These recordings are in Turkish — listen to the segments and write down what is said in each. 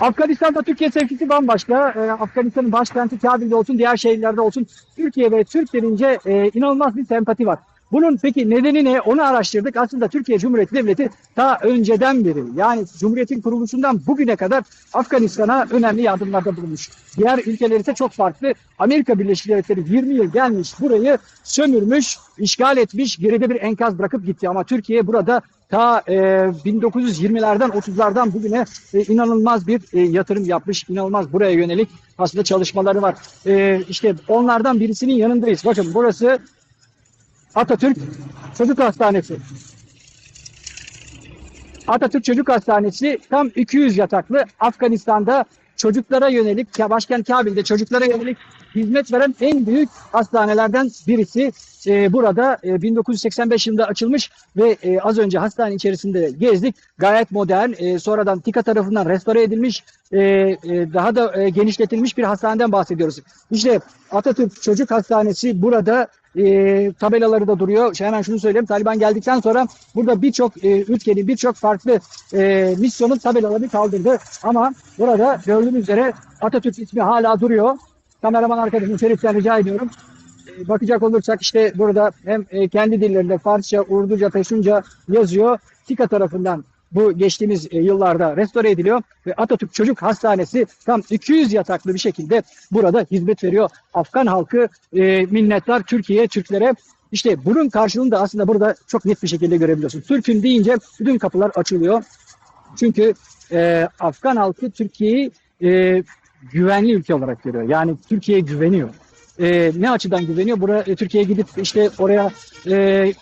Afganistan'da Türkiye sevgisi bambaşka. Ee, Afganistan'ın başkenti Kabil'de olsun, diğer şehirlerde olsun Türkiye ve Türk denince e, inanılmaz bir sempati var. Bunun peki nedeni ne? Onu araştırdık. Aslında Türkiye Cumhuriyeti Devleti ta önceden beri yani Cumhuriyet'in kuruluşundan bugüne kadar Afganistan'a önemli yardımlarda bulunmuş. Diğer ülkeler ise çok farklı. Amerika Birleşik Devletleri 20 yıl gelmiş burayı sömürmüş, işgal etmiş, geride bir enkaz bırakıp gitti. Ama Türkiye burada ta e, 1920'lerden 30'lardan bugüne e, inanılmaz bir e, yatırım yapmış. inanılmaz buraya yönelik aslında çalışmaları var. E, işte onlardan birisinin yanındayız. Bakın burası Atatürk Çocuk Hastanesi. Atatürk Çocuk Hastanesi tam 200 yataklı Afganistan'da çocuklara yönelik, başkent Kabil'de çocuklara yönelik hizmet veren en büyük hastanelerden birisi. Ee, burada e, 1985 yılında açılmış ve e, az önce hastane içerisinde gezdik. Gayet modern, e, sonradan TİKA tarafından restore edilmiş, e, e, daha da e, genişletilmiş bir hastaneden bahsediyoruz. İşte Atatürk Çocuk Hastanesi burada e, tabelaları da duruyor. Şey, hemen şunu söyleyeyim. Taliban geldikten sonra burada birçok e, ülkenin birçok farklı e, misyonun tabelalarını kaldırdı. Ama burada gördüğünüz üzere Atatürk ismi hala duruyor. Kameraman arkadaşım Şerif'ten rica ediyorum. Bakacak olursak işte burada hem e, kendi dillerinde Farsça, Urduca, Peşunca yazıyor. TİKA tarafından bu geçtiğimiz e, yıllarda restore ediliyor ve Atatürk Çocuk Hastanesi tam 200 yataklı bir şekilde burada hizmet veriyor. Afgan halkı e, minnettar Türkiye, Türklere. İşte bunun karşılığını da aslında burada çok net bir şekilde görebiliyorsun. Türk'ün deyince bütün kapılar açılıyor. Çünkü e, Afgan halkı Türkiye'yi e, güvenli ülke olarak görüyor. Yani Türkiye'ye güveniyor. E, ne açıdan güveniyor? Buraya e, Türkiye'ye gidip işte oraya e,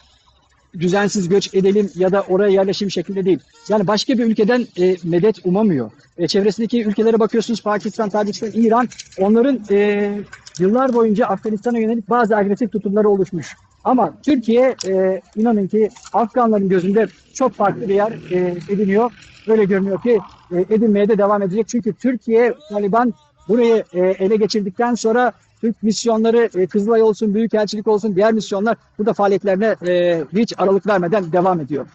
düzensiz göç edelim ya da oraya yerleşim şeklinde değil. Yani başka bir ülkeden e, medet umamıyor. E, çevresindeki ülkelere bakıyorsunuz Pakistan, Tacikistan, İran onların e, yıllar boyunca Afganistan'a yönelik bazı agresif tutumları oluşmuş. Ama Türkiye e, inanın ki Afganların gözünde çok farklı bir yer e, ediniyor. Öyle görünüyor ki e, edinmeye de devam edecek. Çünkü Türkiye, Taliban burayı e, ele geçirdikten sonra Türk misyonları, e, Kızılay olsun, Büyükelçilik olsun, diğer misyonlar burada faaliyetlerine e, hiç aralık vermeden devam ediyor.